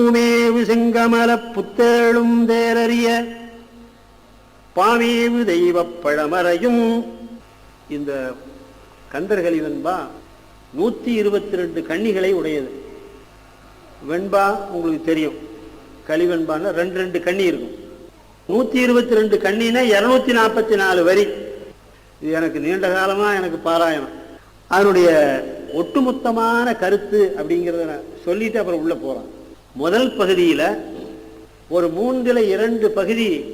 பூமேவு செங்கமல புத்தேளும் தேரறிய பாமேவு தெய்வ பழமறையும். இந்த கந்தர்கலி வெண்பா நூத்தி இருபத்தி ரெண்டு கன்னிகளை உடையது. வெண்பா உங்களுக்கு தெரியும். கலிவெண்பான்னா ரெண்டு ரெண்டு கண்ணி இருக்கும். நூத்தி இருபத்தி ரெண்டு கண்ணினா இருநூத்தி நாற்பத்தி நாலு வரி. இது எனக்கு நீண்ட காலமா எனக்கு பாராயணம். அதனுடைய ஒட்டுமொத்தமான கருத்து அப்படிங்கிறத நான் சொல்லிட்டு அப்புறம் உள்ள போறான். முதல் பகுதியில் ஒரு மூன்றில் இரண்டு பகுதி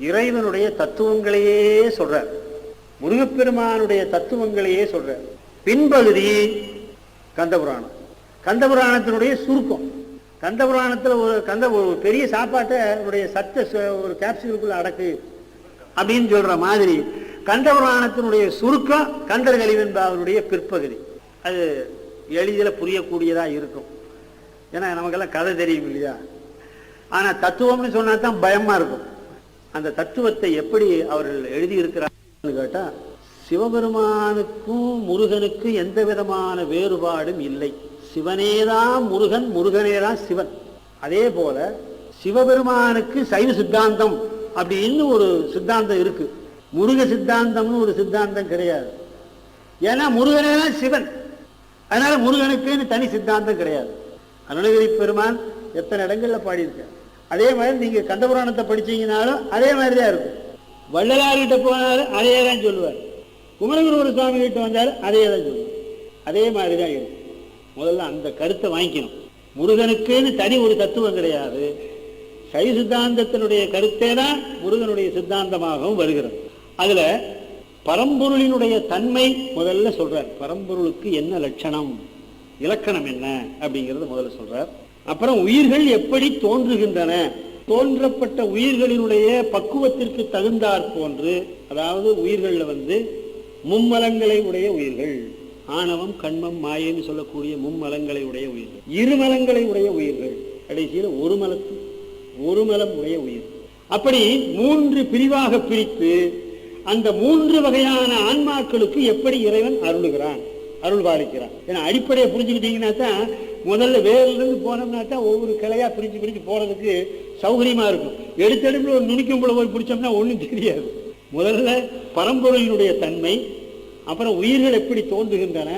இறைவனுடைய தத்துவங்களையே சொல்றார். முருகப்பெருமானுடைய தத்துவங்களையே சொல்றார். பின்பகுதி கந்தபுராணம். கந்தபுராணத்தினுடைய சுருக்கம். கந்தபுராணத்தில் ஒரு கந்த ஒரு பெரிய சாப்பாட்டை அவருடைய சத்த ச- ஒரு கேப்சூலுக்குள்ள அடக்கு அப்படின்னு சொல்ற மாதிரி கந்தபுராணத்தினுடைய சுருக்கம் கந்தர் கலிவென்பாவனுடைய பிற்பகுதி. அது எளிதில் புரியக்கூடியதாக இருக்கும். ஏன்னா நமக்கெல்லாம் கதை தெரியும் இல்லையா? ஆனால் தத்துவம்னு சொன்னா தான் பயமாக இருக்கும். அந்த தத்துவத்தை எப்படி அவர்கள் எழுதியிருக்கிறார்கள் கேட்டால் சிவபெருமானுக்கும் முருகனுக்கும் எந்த விதமான வேறுபாடும் இல்லை. சிவனேதான் முருகன் முருகனேதான் சிவன். அதே போல சிவபெருமானுக்கு சைவ சித்தாந்தம் அப்படின்னு ஒரு சித்தாந்தம் இருக்கு. முருக சித்தாந்தம்னு ஒரு சித்தாந்தம் கிடையாது. ஏன்னா முருகனே தான் சிவன். அதனால முருகனுக்குன்னு தனி சித்தாந்தம் கிடையாது. அருணகிரி பெருமான் எத்தனை இடங்களில் பாடியிருக்கார்? அதே மாதிரி நீங்கள் கந்தபுராணத்தை படிச்சீங்கனாலும் அதே மாதிரி தான் இருக்கும். வள்ளலார்கிட்ட போனாலும் அதே தான் சொல்லுவார். குமரகுருவர் சுவாமி கிட்ட வந்தாலும் அதே தான் சொல்லுவார். அதே மாதிரி தான் இருக்கும். முதல்ல அந்த கருத்தை வாங்கிக்கணும். முருகனுக்குன்னு தனி ஒரு தத்துவம் கிடையாது. சை சித்தாந்தத்தினுடைய கருத்தே தான் முருகனுடைய சித்தாந்தமாகவும் வருகிறது. அதில் பரம்பொருளினுடைய தன்மை முதல்ல சொல்கிறார் பரம்பொருளுக்கு என்ன லட்சணம்? இலக்கணம் என்ன அப்படிங்கறது முதல்ல சொல்றார். அப்புறம் உயிர்கள் எப்படி தோன்றுகின்றன? தோன்றப்பட்ட உயிர்களினுடைய பக்குவத்திற்கு தகுந்தாற் போன்று அதாவது உயிர்கள்ல வந்து மும்மலங்களை உடைய உயிர்கள் ஆணவம் கண்மம் மாயன்னு சொல்லக்கூடிய மும்மலங்களை உடைய உயிர்கள் இருமலங்களை உடைய உயிர்கள் கடைசியில் ஒரு மலத்து ஒரு மலம் உடைய உயிர். அப்படி மூன்று பிரிவாக பிரித்து அந்த மூன்று வகையான ஆன்மாக்களுக்கு எப்படி இறைவன் அருளுகிறான்? அருள் பாலிக்கிறான் ஏன்னா அடிப்படையை புரிஞ்சுக்கிட்டீங்கன்னா தான் முதல்ல வேர்ல போனோம்னா தான் ஒவ்வொரு கிளையாக பிரிஞ்சு பிரிஞ்சு போகிறதுக்கு சௌகரியமாக இருக்கும். எடுத்தெடுப்புல ஒரு நுனிக்கும்புல போய் பிடிச்சோம்னா ஒன்றும் தெரியாது. முதல்ல பரம்பொருளினுடைய தன்மை அப்புறம் உயிர்கள் எப்படி தோன்றுகின்றன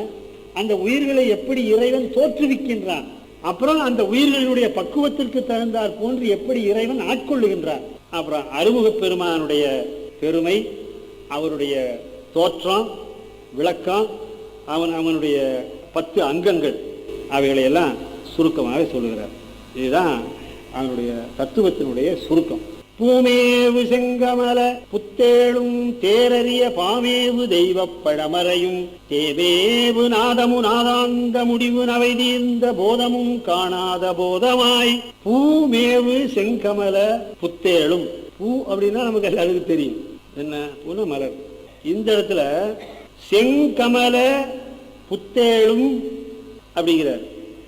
அந்த உயிர்களை எப்படி இறைவன் தோற்றுவிக்கின்றான் அப்புறம் அந்த உயிர்களினுடைய பக்குவத்திற்கு தகுந்தார் போன்று எப்படி இறைவன் ஆட்கொள்ளுகின்றான். அப்புறம் அறுமுக பெருமானுடைய பெருமை அவருடைய தோற்றம் விளக்கம் அவன் அவனுடைய பத்து அங்கங்கள் அவைகளையெல்லாம் சுருக்கமாக சொல்லுகிறார். இதுதான் அவனுடைய தத்துவத்தினுடைய சுருக்கம். பூமேவு செங்கமல புத்தேளும் தேரறிய பாமேவு தெய்வ பழமறையும் தேவேவு நாதமு நாதாந்த முடிவு நவை தீர்ந்த போதமும் காணாத போதமாய் பூமேவு செங்கமல புத்தேளும் பூ அப்படின்னா நமக்கு எல்லாருக்கும் தெரியும். என்ன? பூனா மலர். இந்த இடத்துல செங்கமல புத்தேளும் அப்படிங்கிறார்.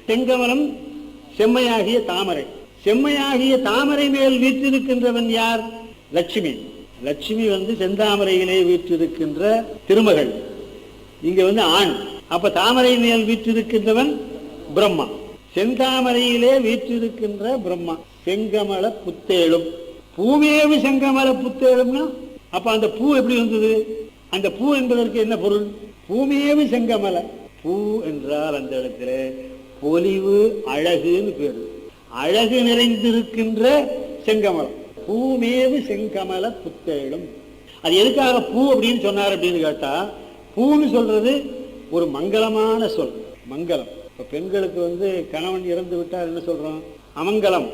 செங்கமலம் செம்மையாகிய தாமரை. செம்மையாகிய தாமரை மேல் வீற்றிருக்கின்றவன் யார்? லட்சுமி. லட்சுமி வந்து செந்தாமரையிலே வீற்றிருக்கின்ற திருமகள். இங்க வந்து ஆண். அப்ப தாமரை மேல் வீற்றிருக்கின்றவன் பிரம்மா. செந்தாமரையிலே வீற்றிருக்கின்ற பிரம்மா. செங்கமல புத்தேளும். பூமேவு செங்கமல புத்தேளும்னா அப்ப அந்த பூ எப்படி வந்தது? அந்த பூ என்பதற்கு என்ன பொருள்? பூமேவு செங்கமல. பூ என்றால் அந்த இடத்துல பொலிவு அழகுன்னு பேரு. அழகு நிறைந்திருக்கின்ற செங்கமலம். பூமேவு செங்கமல புத்தேளும் அது எதுக்காக பூ அப்படின்னு சொன்னார் அப்படின்னு கேட்டா பூன்னு சொல்றது ஒரு மங்களமான சொல். மங்களம். இப்ப பெண்களுக்கு வந்து கணவன் இறந்து விட்டால் என்ன சொல்றோம்? அமங்கலம்.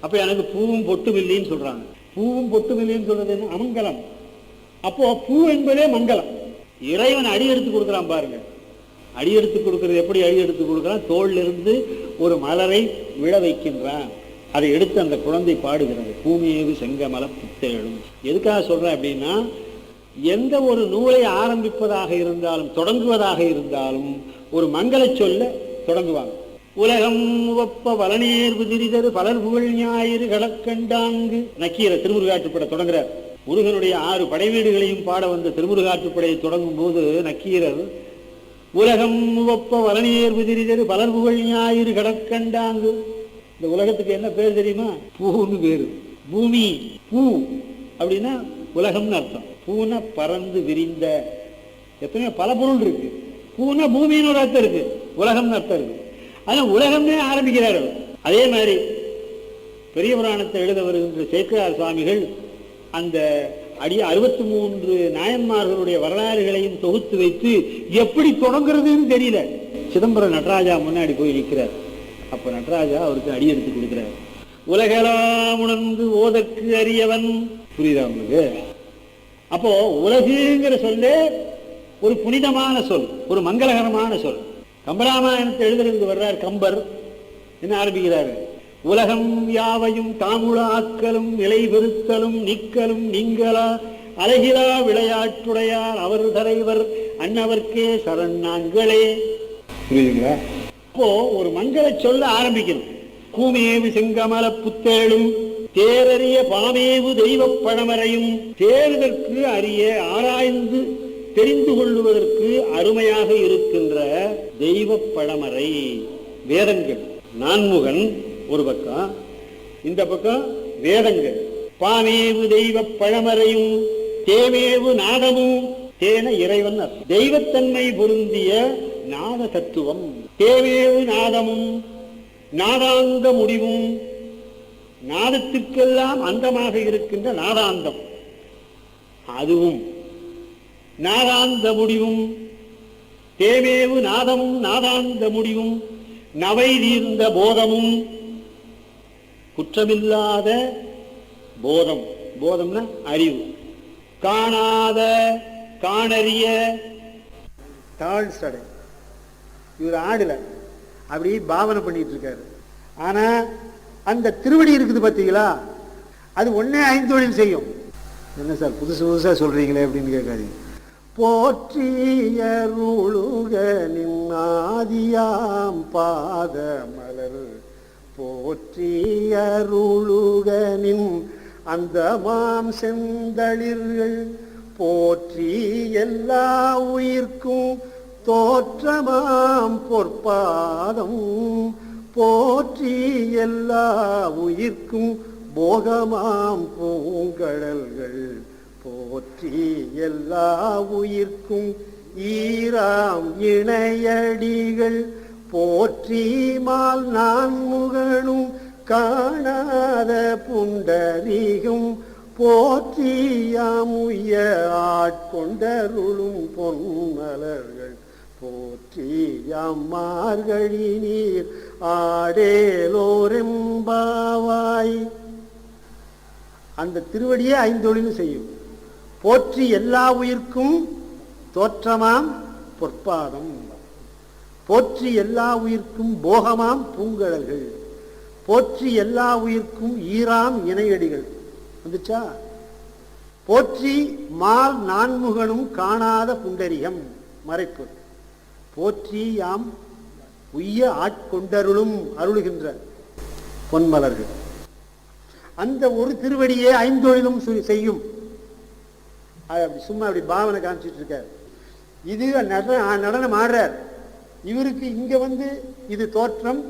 அப்ப எனக்கு பூவும் பொட்டும் இல்லைன்னு சொல்றாங்க. பூவும் பொட்டும் இல்லைன்னு சொல்றது என்ன? அமங்கலம். அப்போ பூ என்பதே மங்களம். இறைவன் அடி எடுத்து கொடுக்குறான் பாருங்க. அடி எடுத்து கொடுக்கறது எப்படி அடி எடுத்து கொடுக்குறான்? தோல்ல இருந்து ஒரு மலரை விழ வைக்கின்றான். அதை எடுத்து அந்த குழந்தை பாடுகிறது. பூமியேவு செங்கமல புத்தேழும். எதுக்காக சொல்றேன் அப்படின்னா எந்த ஒரு நூலை ஆரம்பிப்பதாக இருந்தாலும் தொடங்குவதாக இருந்தாலும் ஒரு மங்கள சொல்ல தொடங்குவாங்க. உலகம் உவப்ப வளநேர் புதிரிதரு பலர் புகழ் ஞாயிறு கடற்கண்டாங்கு நக்கீர திருமுருகாட்டுப்பட தொடங்குறார். முருகனுடைய ஆறு படைவீடுகளையும் பாட வந்த திருமுருகாற்றுப்படையை தொடங்கும் போது நக்கீரர் உலகம் உவப்ப வளநேர் புதிரிதரு பலர் புகழ் ஞாயிறு கடற்கண்டாங்கு. இந்த உலகத்துக்கு என்ன பேர் தெரியுமா? பூன்னு பேரு. பூமி பூ. அப்படின்னா உலகம்னு அர்த்தம். பூனை பறந்து விரிந்த எத்தனையோ பல பொருள் இருக்கு. பூனை பூமின்னு ஒரு அர்த்தம் இருக்கு. உலகம்னு அர்த்தம் இருக்கு. ஆனால் உலகம்னே ஆரம்பிக்கிறார் அவர். அதே மாதிரி பெரிய புராணத்தை எழுத வருகின்ற சேக்கிரார் சுவாமிகள் அந்த அடி அறுபத்தி மூன்று நாயன்மார்களுடைய வரலாறுகளையும் தொகுத்து வைத்து எப்படி தொடங்குறதுன்னு தெரியல. சிதம்பரம் நடராஜா முன்னாடி போய் நிற்கிறார் அப்ப நடராஜா அவருக்கு அடி எடுத்து கொடுக்கிறார். உலகெல்லாம் உணர்ந்து ஓதற்கு அறியவன் புரியுதா உங்களுக்கு? அப்போ உலகுங்கிற சொல்லே ஒரு புனிதமான சொல் ஒரு மங்களகரமான சொல். கம்பராமாயணத்தை எழுதுறதுக்கு வர்றார் கம்பர். என்ன ஆரம்பிக்கிறாரு? உலகம் யாவையும் தாமுழாக்கலும் நிலை பெருத்தலும் நிக்கலும் நீங்களா? அழகிலா விளையாட்டுடையார் அவர் தலைவர் அன்னவர்க்கே சரண் நாங்களே. புரியுதுங்களா? அப்போ ஒரு மங்கள சொல்ல ஆரம்பிக்கணும். கூமேவு செங்கமல புத்தேளும் தேரறிய பாமேவு தெய்வப் பழமறையும் தேர்தற்கு அறிய ஆராய்ந்து தெரிந்து கொள்ளுவதற்கு அருமையாக இருக்கின்ற தெய்வப் பழமறை வேதங்கள். நான்முகன் ஒரு பக்கம் இந்த பக்கம் வேதங்கள். பாமேவு தெய்வப் பழமறையும் தேமேவு நாதமும் தேன இறைவன் அர்த்தம். தெய்வத்தன்மை பொருந்திய நாத தத்துவம். தேவேவு நாதமும் நாதாந்த முடிவும். நாதத்துக்கெல்லாம் அந்தமாக இருக்கின்ற நாதாந்தம். அதுவும் நாதாந்த முடிவும். தேவேவு நாதமும் நாதாந்த முடிவும். நவை தீர்ந்த போதமும். குற்றமில்லாத போதம். போதம்னா அறிவு. காணாத காணறிய. தாழ் சடை. இவர் ஆடல. அப்படி பாவனை பண்ணிட்டு இருக்காரு ஆனா அந்த திருவடி இருக்குது பார்த்தீங்களா அது ஒன்னே ஐந்தொழில் செய்யும். என்ன சார் புதுசு புதுசா சொல்றீங்களே அப்படின்னு கேட்காதீங்க. போற்றியருளுக நிம்மாதியாம் பாதமர் மலர் போற்றியருளுக அந்த மாம் செந்தளிர்கள் போற்றி எல்லா உயிர்க்கும் தோற்றமாம் பொற்பாதம் போற்றி எல்லா உயிர்க்கும் போகமாம் பூங்கடல்கள் போற்றி எல்லா உயிர்க்கும் ஈராம் இணையடிகள் போற்றி மால் நான் முகனும் காணாத புண்டரிகும். போற்றியாம் ஆட்கொண்டருளும் பொன்மலர்கள் போற்றியம்மார்கழி நீர் ஆடேலோரெம்பாவாய். அந்த திருவடியே ஐந்தொழிலும் செய்யும். போற்றி எல்லா உயிர்க்கும் தோற்றமாம் பொற்பாதம். போற்றி எல்லா உயிர்க்கும் போகமாம் பூங்கழல்கள். போற்றி எல்லா உயிர்க்கும் ஈராம் இணையடிகள். வந்துச்சா? போற்றி மால் நான்முகனும் காணாத புண்டரிகம். மறைப்பு. போற்றி யாம் உய்ய ஆட்கொண்டருளும் அருளுகின்ற பொன்மலர்கள். அந்த ஒரு திருவடியே ஐந்தொழிலும் சு- செய்யும். அப்படி சும்மா அப்படி பாவனை காமிச்சிட்டு இருக்கார். இது நடனம் ஆடுறார். இவருக்கு இங்கே வந்து இது தோற்றம்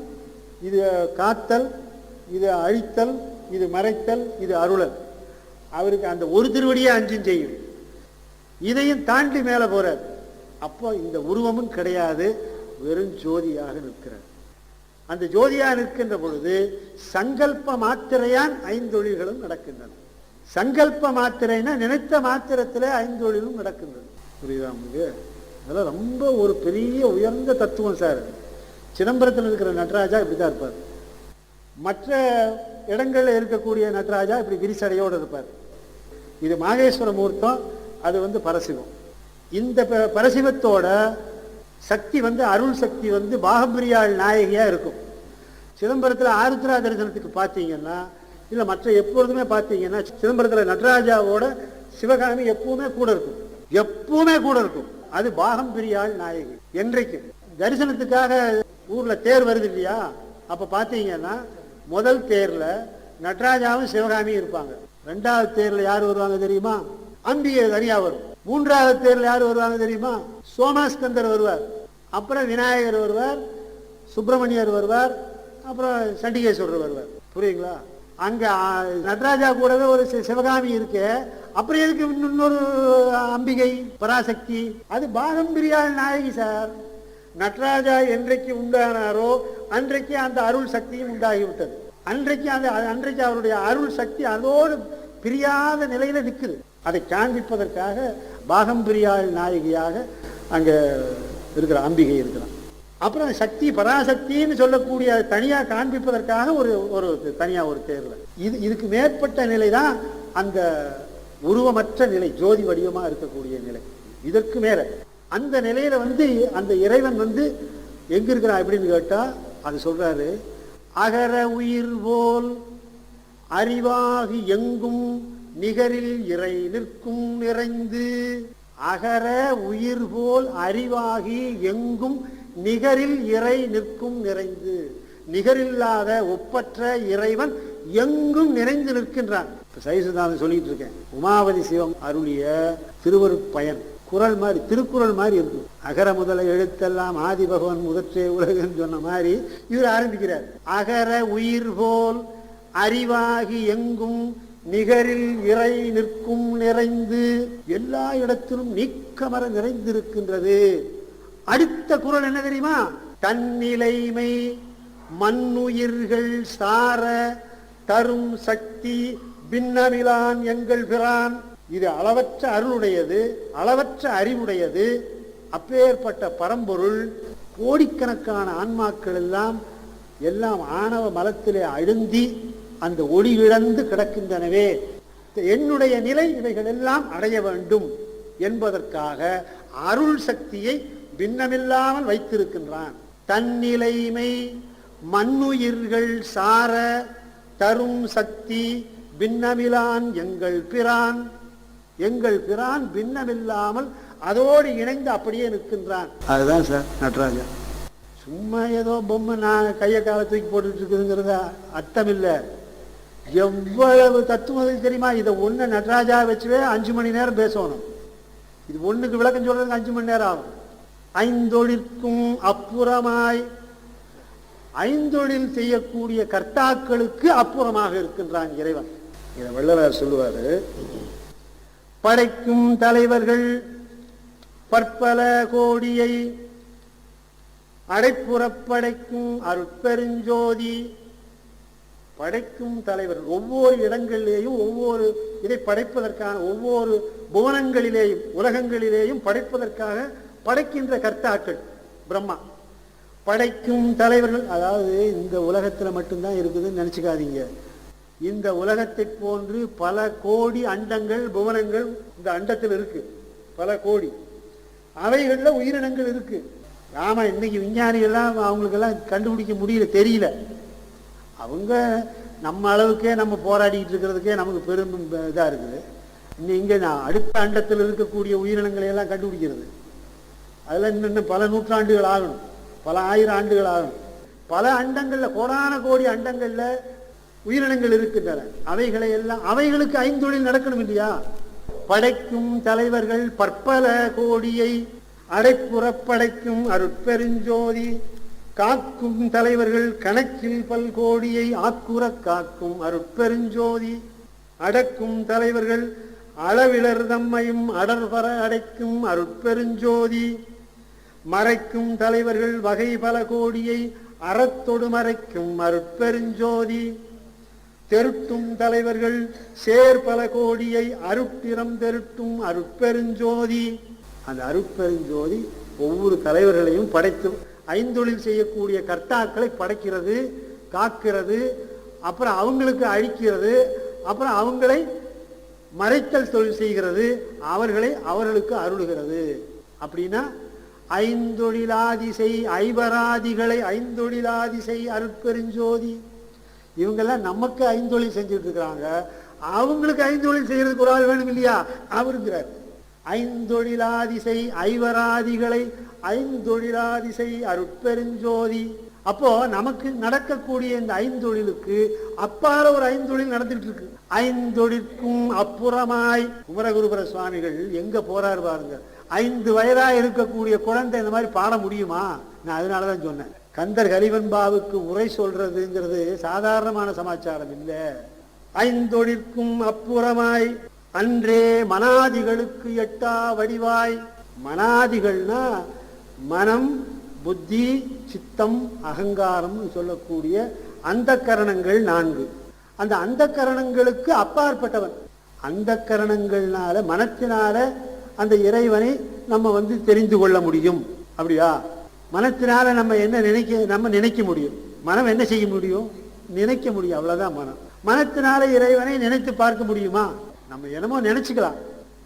இது காத்தல் இது அழித்தல் இது மறைத்தல் இது அருளல். அவருக்கு அந்த ஒரு திருவடியே அஞ்சும் செய்யும். இதையும் தாண்டி மேலே போறார். அப்போ இந்த உருவமும் கிடையாது. வெறும் ஜோதியாக நிற்கிறார். அந்த ஜோதியாக நிற்கின்ற பொழுது சங்கல்ப மாத்திரையான் ஐந்தொழில்களும் நடக்கின்றன. சங்கல்ப மாத்திரைன்னா நினைத்த மாத்திரத்திலே ஐந்தொழிலும் நடக்கின்றது புரியுதா உங்களுக்கு? அதெல்லாம் ரொம்ப ஒரு பெரிய உயர்ந்த தத்துவம் சார். சிதம்பரத்தில் இருக்கிற நடராஜா இப்படிதான் இருப்பார். மற்ற இடங்களில் இருக்கக்கூடிய நடராஜா இப்படி விரிசடையோடு இருப்பார். இது மாகேஸ்வர மூர்த்தம் அது வந்து பரசிவம். இந்த ப- பரசிவத்தோட சக்தி வந்து அருள் சக்தி வந்து பாகம்பிரியாள் நாயகியாக இருக்கும். சிதம்பரத்தில் ஆருத்ரா தரிசனத்துக்கு பார்த்தீங்கன்னா இல்லை மற்ற எப்பொழுதுமே பார்த்தீங்கன்னா சிதம்பரத்தில் நடராஜாவோட சிவகாமி எப்பவுமே கூட இருக்கும். எப்பவுமே கூட இருக்கும். அது பாகம் பிரியாள் நாயகி. என்றைக்கு? தரிசனத்துக்காக ஊர்ல தேர் வருது இல்லையா? அப்ப பார்த்தீங்கன்னா முதல் தேர்ல நடராஜாவும் சிவகாமியும் இருப்பாங்க. ரெண்டாவது தேர்ல யார் வருவாங்க தெரியுமா? அம்பிகை தனியா வரும். மூன்றாவது தேர்ல யார் வருவாங்க தெரியுமா? சோமாஸ்கந்தர் வருவார். அப்புறம் விநாயகர் வருவார் சுப்பிரமணியர் வருவார் அப்புறம் சண்டிகேஸ்வரர் வருவார். புரியுங்களா? அங்கே நடராஜா கூடவே ஒரு சி- சிவகாமி இருக்கு. அப்புறம் எதுக்கு இன்னொரு அம்பிகை பராசக்தி? அது பாகம்பிரியாள் நாயகி சார். நடராஜா என்றைக்கு உண்டானாரோ அன்றைக்கு அந்த அருள் சக்தியும் உண்டாகிவிட்டது. அன்றைக்கு அந்த அன்றைக்கு அவருடைய அருள் சக்தி அதோடு பிரியாத நிலையில நிற்குது அதை காண்பிப்பதற்காக பாகம்பிரியாள் நாயகியாக அங்கே இருக்கிற அம்பிகை இருக்கிறான். அப்புறம் சக்தி பராசக்தின்னு சொல்லக்கூடிய தனியா காண்பிப்பதற்காக ஒரு ஒரு தனியா ஒரு தேர்வு. இது இதுக்கு மேற்பட்ட நிலை தான் அந்த உருவமற்ற நிலை ஜோதி வடிவமா இருக்கக்கூடிய நிலை. இதற்கு மேல. அந்த நிலையில வந்து அந்த இறைவன் வந்து எங்க இருக்கிறான் அப்படின்னு கேட்டா அது சொல்றாரு அகர உயிர் போல் அறிவாகி எங்கும் நிகரில் இறை நிற்கும் நிறைந்து அகர உயிர் போல் அறிவாகி எங்கும் நிகரில் இறை நிற்கும் நிறைந்து நிகரில்லாத ஒப்பற்ற இறைவன் எங்கும் நிறைந்து நிற்கின்றான். இப்ப சொல்லிட்டு இருக்கேன் உமாவதி சிவம் அருளிய திருவருட்பயன் குரல் மாதிரி திருக்குறள் மாதிரி இருக்கும் அகர முதல எழுத்தெல்லாம் ஆதி பகவான் முதற்றே உலகன்னு சொன்ன மாதிரி இவர் ஆரம்பிக்கிறார். அகர உயிர் போல் அறிவாகி எங்கும் நிகரில் இறை நிற்கும் நிறைந்து எல்லா இடத்திலும் நீக்கமர நிறைந்திருக்கின்றது. அடுத்த குரல் என்ன தெரியுமா? தன்னிலைமை மண்ணுயிர்கள் சார தரும் சக்தி பின்னமிலான் எங்கள் பிரான். இது அளவற்ற அருளுடையது அளவற்ற அறிவுடையது. அப்பேற்பட்ட பரம்பொருள் கோடிக்கணக்கான ஆன்மாக்கள் எல்லாம் எல்லாம் ஆணவ மலத்திலே அழுந்தி அந்த ஒளி இழந்து கிடக்கின்றனவே. என்னுடைய நிலை இவைகள் எல்லாம் அடைய வேண்டும் என்பதற்காக அருள் சக்தியை பின்னமில்லாமல் வைத்திருக்கின்றான். தன்னிலைமை மண்ணுயிர்கள் சார தரும் சக்தி பின்னமிலான் எங்கள் பிரான். எங்கள் பிரான் பின்னமில்லாமல் அதோடு இணைந்து அப்படியே நிற்கின்றான். அதுதான் சார் நடராஜா. சும்மா ஏதோ பொம்மை நான் கையை காலை தூக்கி போட்டுட்டு இருக்குதுங்கிறத அர்த்தம் இல்லை எவ்வளவு தத்துவம் தெரியுமா? இதை ஒன்று நடராஜா வச்சுவே அஞ்சு மணி நேரம் பேசணும். இது ஒண்ணுக்கு விளக்கம் சொல்றதுக்கு அஞ்சு மணி நேரம் ஆகும். ஐந்தொழிற்கும் அப்புறமாய் ஐந்தொழில் செய்யக்கூடிய கர்த்தாக்களுக்கு அப்புறமாக இருக்கின்றான் இறைவன். இதை வள்ளலார் சொல்லுவாரு. படைக்கும் தலைவர்கள் பற்பல கோடியை அடைப்புறப்படைக்கும் அருட்பெருஞ்சோதி படைக்கும் தலைவர் ஒவ்வொரு இடங்களிலேயும் ஒவ்வொரு இதை படைப்பதற்கான ஒவ்வொரு புவனங்களிலேயும் உலகங்களிலேயும் படைப்பதற்காக படைக்கின்ற கர்த்தாக்கள் பிரம்மா. படைக்கும் தலைவர்கள் அதாவது இந்த உலகத்தில் மட்டும்தான் இருக்குதுன்னு நினச்சிக்காதீங்க. இந்த உலகத்தை போன்று பல கோடி அண்டங்கள் புவனங்கள் இந்த அண்டத்தில் இருக்கு. பல கோடி. அவைகளில் உயிரினங்கள் இருக்கு. ஆமா இன்னைக்கு விஞ்ஞானிகள்லாம் அவங்களுக்கெல்லாம் கண்டுபிடிக்க முடியல தெரியல. அவங்க நம்ம அளவுக்கே நம்ம போராடிட்டு இருக்கிறதுக்கே நமக்கு பெரும் இதாக இருக்குது. இன்னும் இங்கே நான் அடுத்த அண்டத்தில் இருக்கக்கூடிய உயிரினங்களை எல்லாம் கண்டுபிடிக்கிறது. அதெல்லாம் இன்னும் பல நூற்றாண்டுகள் ஆகணும். பல ஆயிரம் ஆண்டுகள் ஆகணும். பல அண்டங்களில் கோடான கோடி அண்டங்களில் உயிரினங்கள் இருக்கின்றன. அவைகளை எல்லாம் அவைகளுக்கு ஐந்தொழில் நடக்கணும் இல்லையா? படைக்கும் தலைவர்கள் பற்பல கோடியை அடைப்புறப்படைக்கும் அருட்பெருஞ்சோதி காக்கும் தலைவர்கள் கணக்கில் பல்கோடியை ஆக்குறக் காக்கும் அருட்பெருஞ்சோதி அடக்கும் தலைவர்கள் அளவிலர் தம்மையும் அடர்பர அடைக்கும் அருட்பெருஞ்சோதி மறைக்கும் தலைவர்கள் வகை பல கோடியை அறத்தொடு மறைக்கும் அருட்பெருஞ்சோதி. தெருட்டும் தலைவர்கள் சேர் பல கோடியை அருட்டிரம் தெருட்டும் அருட்பெருஞ்சோதி. அந்த அருட்பெருஞ்சோதி ஒவ்வொரு தலைவர்களையும் படைத்து ஐந்தொழில் செய்யக்கூடிய கர்த்தாக்களை படைக்கிறது காக்கிறது அப்புறம் அவங்களுக்கு அழிக்கிறது அப்புறம் அவங்களை மறைத்தல் தொழில் செய்கிறது அவர்களை அவர்களுக்கு அருளுகிறது. அப்படின்னா ஐந்தொழிலாதிசை ஐவராதிகளை ஐந்தொழிலாதிசை அருட்பெருஞ்சோதி. இவங்கெல்லாம் நமக்கு ஐந்தொழில் செஞ்சுட்டு இருக்கிறாங்க அவங்களுக்கு ஐந்தொழில் செய்யறதுக்கு ஒரு ஆள் வேணும் இல்லையா? அவருங்கிறார். ஐந்தொழிலாதிசை ஐவராதிகளை ஐந்தொழிலாதிசை அருட்பெருஞ்சோதி. அப்போ நமக்கு நடக்கக்கூடிய இந்த ஐந்தொழிலுக்கு அப்பால ஒரு ஐந்தொழில் நடந்துட்டு இருக்கு ஐந்தொழிற்கும் அப்புறமாய் குமரகுருபர சுவாமிகள் எங்க போறாரு பாருங்க. ஐந்து வயதா இருக்கக்கூடிய குழந்தை இந்த மாதிரி பாட முடியுமா? நான் அதனாலதான் சொன்னேன். கந்தர் கலிவன்பாவுக்கு உரை சொல்றதுங்கிறது சாதாரணமான சமாச்சாரம் இல்லை. ஐந்தொழிற்கும் அப்புறமாய் அன்றே மனாதிகளுக்கு எட்டா வடிவாய். மனாதிகள்னா மனம் புத்தி சித்தம் அகங்காரம்னு சொல்லக்கூடிய அந்த கரணங்கள் நான்கு. அந்த அந்த கரணங்களுக்கு அப்பாற்பட்டவன். அந்த கரணங்கள்னால மனத்தினால அந்த இறைவனை நம்ம வந்து தெரிந்து கொள்ள முடியும். அப்படியா? மனத்தினால நம்ம என்ன நினைக்க நம்ம நினைக்க முடியும். மனம் என்ன செய்ய முடியும்? நினைக்க முடியும். அவ்வளவுதான் மனம். மனத்தினால இறைவனை நினைத்து பார்க்க முடியுமா? நம்ம என்னமோ நினைச்சுக்கலாம்.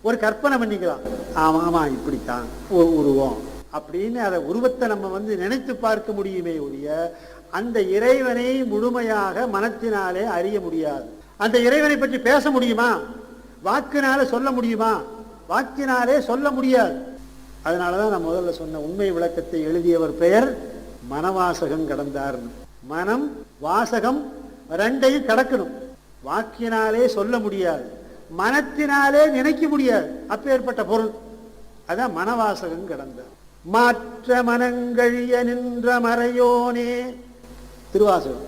ஒரு கற்பனை பண்ணிக்கலாம். ஆமா ஆமா இப்படித்தான். ஒரு உருவம். அப்படின்னு அதை உருவத்தை நம்ம வந்து நினைத்து பார்க்க முடியுமே ஒழிய அந்த இறைவனை முழுமையாக மனத்தினாலே அறிய முடியாது. அந்த இறைவனை பற்றி பேச முடியுமா? வாக்குனால சொல்ல முடியுமா? வாக்கினாலே சொல்ல முடியாது. அதனால தான் நான் முதல்ல சொன்ன உண்மை விளக்கத்தை எழுதியவர் பெயர் மனவாசகம் கடந்தார்னு. மனம் வாசகம் ரெண்டையும் கடக்கணும். வாக்கினாலே சொல்ல முடியாது. மனத்தினாலே நினைக்க முடியாது. அப்பேற்பட்ட பொருள். அதான் மனவாசகம் கடந்தார். மாற்ற மனங்கழிய நின்ற மறையோனே. திருவாசகம்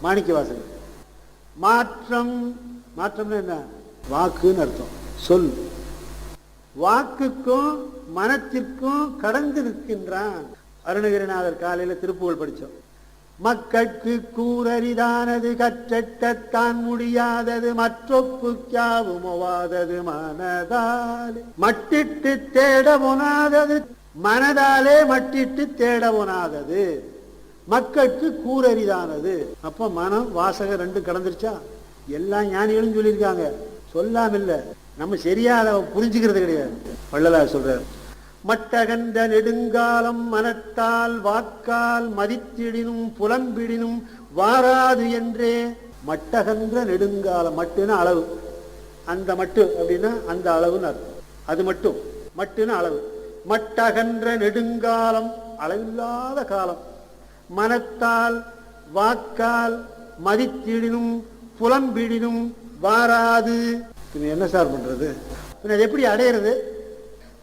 மாணிக்க வாசகம். மாற்றம் மாற்றம்னு என்ன? வாக்குன்னு அர்த்தம். சொல். வாக்குக்கும் மனத்திற்கும் கடந்து நிற்கின்றான். அருணகிரிநாதர் காலையில திருப்புகழ் படித்தோம் மக்கட்கு கூறரிதானது கற்றெட்டத்தான் முடியாதது மற்றொப்புக்காவுமோவாதது மனதாலே. மட்டிட்டு தேட ஒனாதது மனதாலே மட்டிட்டு தேட ஒனாதது மக்கட்கு கூறரிதானது அப்ப மனம் வாசகம் ரெண்டு கடந்துருச்சா? எல்லா ஞானிகளும் சொல்லியிருக்காங்க. சொல்லாமல்ல. நம்ம சரியா அதை புரிஞ்சுக்கிறது கிடையாது. வள்ளலார் சொல்றாரு. மட்டகண்ட நெடுங்காலம் மனத்தால் வாக்கால் மதித்திடினும் புலம்பிடினும் வாராது என்றே. மட்டகன்ற நெடுங்காலம் மட்டுன்னு அளவு. அந்த மட்டு அப்படின்னா அந்த அளவுன்னு அர்த்தம். அது மட்டும். மட்டுன்னு அளவு. மட்டகன்ற நெடுங்காலம் அளவில்லாத காலம். மனத்தால் வாக்கால் மதித்திடினும் புலம்பிடினும் வாராது இது என்ன சார் பண்ணுறது பின்ன அது எப்படி அடையிறது?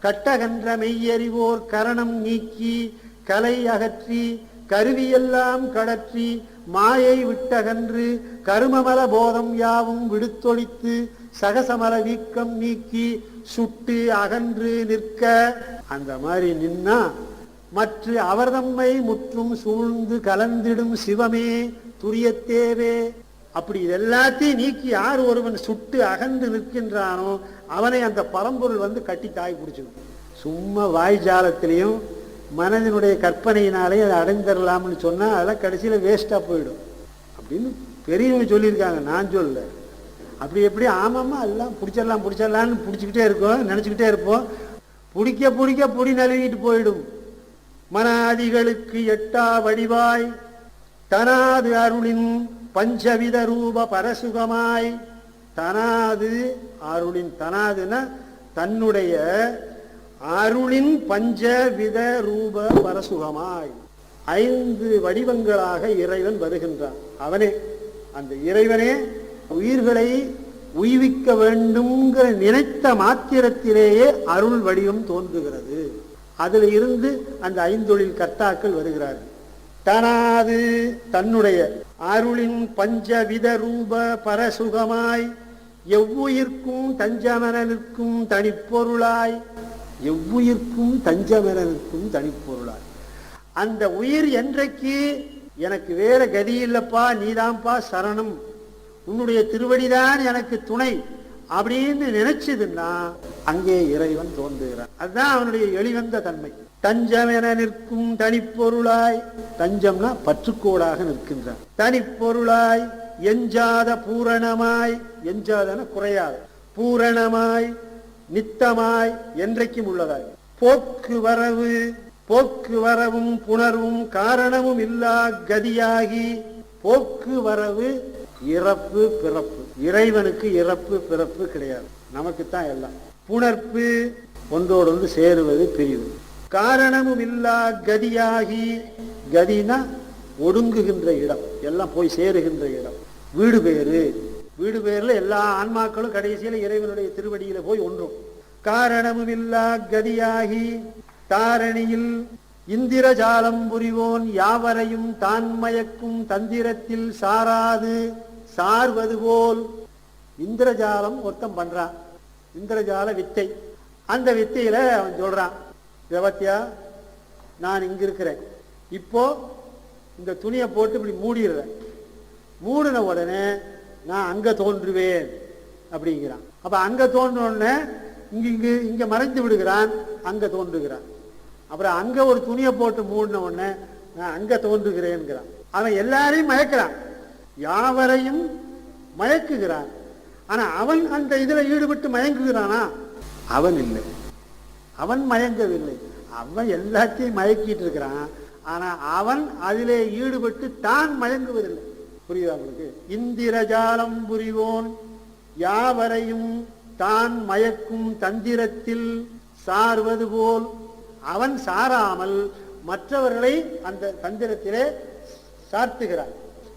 கட்டகன்ற மெய்யறிவோர் கரணம் நீக்கி கலை அகற்றி கருவியெல்லாம் கடற்றி மாயை விட்டகன்று கருமமல போதம் யாவும் விடுத்தொழித்து சகசமல வீக்கம் நீக்கி சுட்டு அகன்று நிற்க. அந்த மாதிரி நின்னா மற்ற அவர்தம்மை முற்றும் சூழ்ந்து கலந்திடும் சிவமே துரியத்தேவே. அப்படி எல்லாத்தையும் நீக்கி யார் ஒருவன் சுட்டு அகன்று நிற்கின்றானோ அவனை அந்த பரம்பொருள் வந்து கட்டி தாய் பிடிச்சிடும் சும்மா வாய்ஜாலத்திலையும் மனதினுடைய கற்பனையினாலே அதை அடைந்தரலாம்னு சொன்னால் அதெல்லாம் கடைசியில் வேஸ்ட்டாக போயிடும். அப்படின்னு பெரியவங்க சொல்லியிருக்காங்க. நான் சொல்ல அப்படி எப்படி ஆமாம்மா எல்லாம் பிடிச்சிடலாம் பிடிச்சிடலான்னு பிடிச்சிக்கிட்டே இருக்கோம் நினச்சிக்கிட்டே இருப்போம். பிடிக்க பிடிக்க பிடி நழுவிட்டு போயிடும். மனாதிகளுக்கு எட்டா வடிவாய் தனாது அருளின் பஞ்சவித ரூப பரசுகமாய் தனாது அருளின் தனாதுன தன்னுடைய அருளின் பஞ்சவித ரூப பரசுகமாய். ஐந்து வடிவங்களாக இறைவன் வருகின்றான். அவனே அந்த இறைவனே உயிர்களை உய்விக்க வேண்டும்ங்கிற நினைத்த மாத்திரத்திலேயே அருள் வடிவம் தோன்றுகிறது. அதில் இருந்து அந்த ஐந்தொழில் கர்த்தாக்கள் வருகிறார்கள். தனாது தன்னுடைய அருளின் பஞ்சவித ரூப பரசுகமாய் எவ்வுயிர்க்கும் தஞ்சமரனுக்கும் தனிப்பொருளாய் எவ்வுயிர்க்கும் தஞ்சமரனுக்கும் தனிப்பொருளாய். அந்த உயிர் என்றைக்கு எனக்கு வேற கதி இல்லப்பா நீதான்ப்பா சரணம் உன்னுடைய திருவடிதான் எனக்கு துணை அப்படின்னு நினைச்சதுன்னா அங்கே இறைவன் தோன்றுகிறான். அதுதான் அவனுடைய எளிவந்த தன்மை. தஞ்சம் என நிற்கும் தனிப்பொருளாய் தஞ்சம்னா பற்றுக்கோடாக நிற்கின்றார். தனிப்பொருளாய் எஞ்சாத பூரணமாய் எஞ்சாதன குறையாத. பூரணமாய் நித்தமாய் என்றைக்கும் உள்ளதாய். போக்கு வரவு போக்கு வரவும் புணர்வும் காரணமும் இல்லா கதியாகி போக்கு வரவு இறப்பு பிறப்பு. இறைவனுக்கு இறப்பு பிறப்பு கிடையாது. நமக்குத்தான் எல்லாம். புணர்ப்பு ஒன்றோடு வந்து சேருவது பிரிவு. காரணமும் இல்லா கதியாகி கதினா ஒடுங்குகின்ற இடம் எல்லாம் போய் சேருகின்ற இடம். வீடு பேரு வீடு பேர்ல எல்லா ஆன்மாக்களும் கடைசியில இறைவனுடைய திருவடியில போய் ஒன்றும். காரணமும் இல்லா கதியாகி தாரணியில் இந்திரஜாலம் புரிவோன் யாவரையும் தான் மயக்கும் தந்திரத்தில் சாராது சார்வது போல். இந்திரஜாலம் ஒருத்தம் பண்றான். இந்திரஜால வித்தை. அந்த வித்தையில அவன் சொல்றான். விவத்தியா நான் இங்க இருக்கிறேன். இப்போ இந்த துணியை போட்டு இப்படி மூடிடுறேன். மூடின உடனே நான் அங்க தோன்றுவேன் அப்படிங்கிறான். அப்ப அங்க தோன்ற உடனே இங்க இங்க இங்க மறைந்து விடுகிறான் அங்க தோன்றுகிறான். அப்புறம் அங்க ஒரு துணியை போட்டு மூடின உடனே நான் அங்க தோன்றுகிறேன்கிறான். அவன் எல்லாரையும் மயக்கிறான். யாவரையும் மயக்குகிறான். ஆனா அவன் அந்த இதுல ஈடுபட்டு மயங்குகிறானா? அவன் இல்லை. அவன் மயங்கவில்லை. அவன் எல்லாத்தையும் மயக்கிட்டு இருக்கிறான். ஆனா அவன் அதிலே ஈடுபட்டு தான் மயங்குவதில்லை. புரியுதா உங்களுக்கு? இந்திரஜாலம் புரிவோன். யாவரையும் தான் மயக்கும் தந்திரத்தில் சார்வது போல். அவன் சாராமல் மற்றவர்களை அந்த தந்திரத்திலே சாத்துகிறான்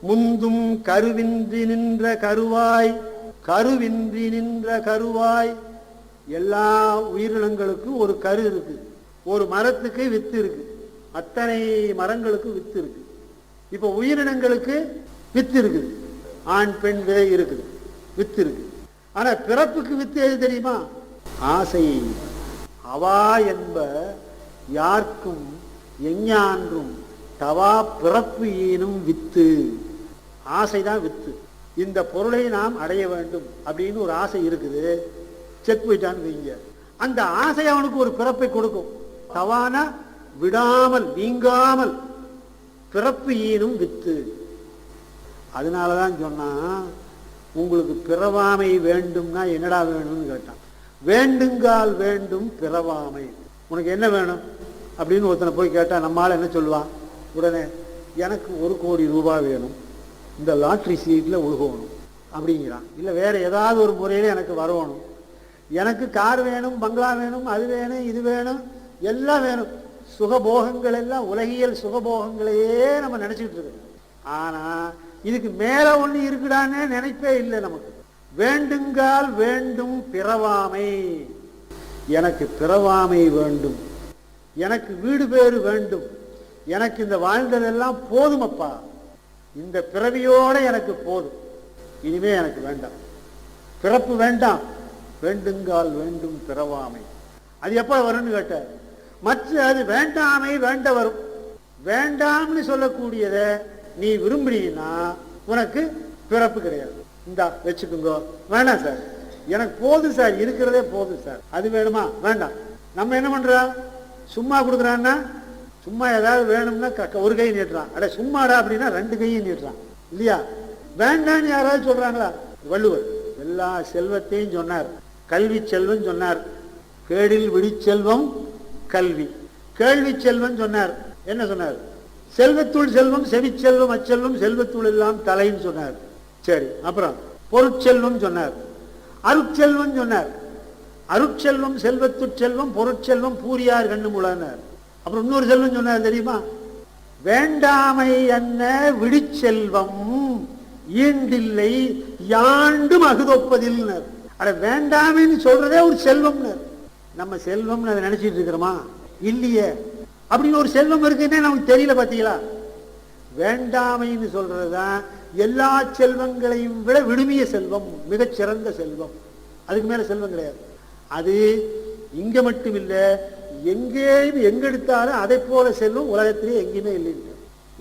முந்தும் கருவின்றி நின்ற கருவாய் கருவின்றி நின்ற கருவாய் எல்லா உயிரினங்களுக்கும் ஒரு கரு இருக்கு. ஒரு மரத்துக்கு வித்து இருக்கு. அத்தனை மரங்களுக்கு வித்து இருக்கு. இப்ப உயிரினங்களுக்கு வித்து இருக்குது ஆண் பெண் விதை இருக்குது. வித்து இருக்கு. ஆனா பிறப்புக்கு வித்து எது தெரியுமா? ஆசை. அவா என்ப யாருக்கும் எஞ்ஞான்றும் தவா பிறப்பு ஈனும் வித்து. ஆசைதான் வித்து. இந்த பொருளை நாம் அடைய வேண்டும் அப்படின்னு ஒரு ஆசை இருக்குது. செக் போயிட்டான்னு வைங்க. அந்த ஆசை அவனுக்கு ஒரு பிறப்பை கொடுக்கும். தவான விடாமல் நீங்காமல் பிறப்பு ஈனும் வித்து. அதனாலதான் சொன்னா உங்களுக்கு பிறவாமை வேண்டும்னா என்னடா வேணும்னு கேட்டான். வேண்டுங்கால் வேண்டும் பிறவாமை. உனக்கு என்ன வேணும்? அப்படின்னு ஒருத்தனை போய் கேட்டா நம்மால என்ன சொல்லுவான்? உடனே எனக்கு ஒரு கோடி ரூபாய் வேணும். இந்த லாட்ரி சீட்ல உழுகணும். அப்படிங்கிறான். இல்லை வேற ஏதாவது ஒரு முறையில எனக்கு வரணும். எனக்கு கார் வேணும் பங்களா வேணும் அது வேணும் இது வேணும் எல்லாம் வேணும். சுகபோகங்கள் எல்லாம் உலகியல் சுகபோகங்களையே நம்ம நினைச்சிட்டு இருக்கோம். ஆனா இதுக்கு மேல ஒண்ணு இருக்குடானே நினைப்பே இல்லை நமக்கு. வேண்டுங்கால் வேண்டும் பிறவாமை. எனக்கு பிறவாமை வேண்டும். எனக்கு வீடு பேறு வேண்டும். எனக்கு இந்த வாழ்ந்ததெல்லாம் போதுமப்பா இந்த பிறவியோட எனக்கு போதும். இனிமே எனக்கு வேண்டாம். பிறப்பு வேண்டாம். வேண்டுங்கால் வேண்டும் பிறவாமை. அது எப்ப வரும்னு கேட்டார் மற்ற அது வேண்டாமை வேண்ட வரும். வேண்டாம்னு சொல்லக்கூடியத நீ விரும்பினீன்னா உனக்கு பிறப்பு கிடையாது. இந்தா வச்சுக்கோங்க. வேண்டாம் சார். எனக்கு போதும் சார். இருக்கிறதே போதும் சார். அது வேணுமா? வேண்டாம். நம்ம என்ன பண்றோம் சும்மா கொடுக்குறான்னா? சும்மா ஏதாவது வேணும்னா க- ஒரு கை நீட்டுறான். அட சும்மாடா அப்படின்னா ரெண்டு கையும் நீட்டுறான். இல்லையா? வேண்டாம்னு யாராவது சொல்றாங்களா? வள்ளுவர். எல்லா செல்வத்தையும் சொன்னார். கல்வி செல்வம் சொன்னார். கேடில் விடிச்செல்வம் கல்வி. கேள்வி செல்வம் சொன்னார். என்ன சொன்னார்? செல்வத்துள் செல்வம் செவிச்செல்வம் அச்செல்வம் செல்வத்துள் எல்லாம் தலைன்னு சொன்னார். சரி அப்புறம் பொருட்செல்வம் சொன்னார். அருட்செல்வம் சொன்னார். அருட்செல்வம் செல்வத்துச்செல்வம் பொருட்செல்வம் பூரியார் கண்ணு முழனார் அப்புறம் இன்னொரு செல்வம் சொன்னார் தெரியுமா? வேண்டாமை என்ன விடிச்செல்வம் ஈண்டில்லை யாண்டும் அகுதொப்பதில்னர். அட வேண்டாமைன்னு சொல்றதே ஒரு செல்வம்னு. நம்ம செல்வம்னு அதை நினைச்சிட்டு இருக்கிறோமா? இல்லையே. அப்படின்னு ஒரு செல்வம் இருக்குன்னே நமக்கு தெரியல பாத்தீங்களா? வேண்டாமைன்னு சொல்றதுதான் எல்லா செல்வங்களையும் விட விடுமிய செல்வம் மிகச்சிறந்த செல்வம். அதுக்கு மேல செல்வம் கிடையாது. அது இங்க மட்டும் இல்லை எங்கேயும் எங்கெடுத்தாலும் அதை போல செல்வம் உலகத்திலே எங்கேயுமே இல்லை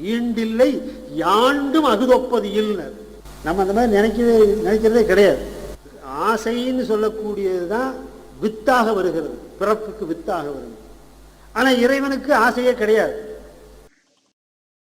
ஈண்டில்லை யாண்டும் அகுதொப்பது இல்லை நம்ம அந்த மாதிரி நினைக்கவே நினைக்கிறதே கிடையாது. ஆசைன்னு சொல்லக்கூடியது தான் வித்தாக வருகிறது. பிறப்புக்கு வித்தாக வருகிறது. ஆனால் இறைவனுக்கு ஆசையே கிடையாது.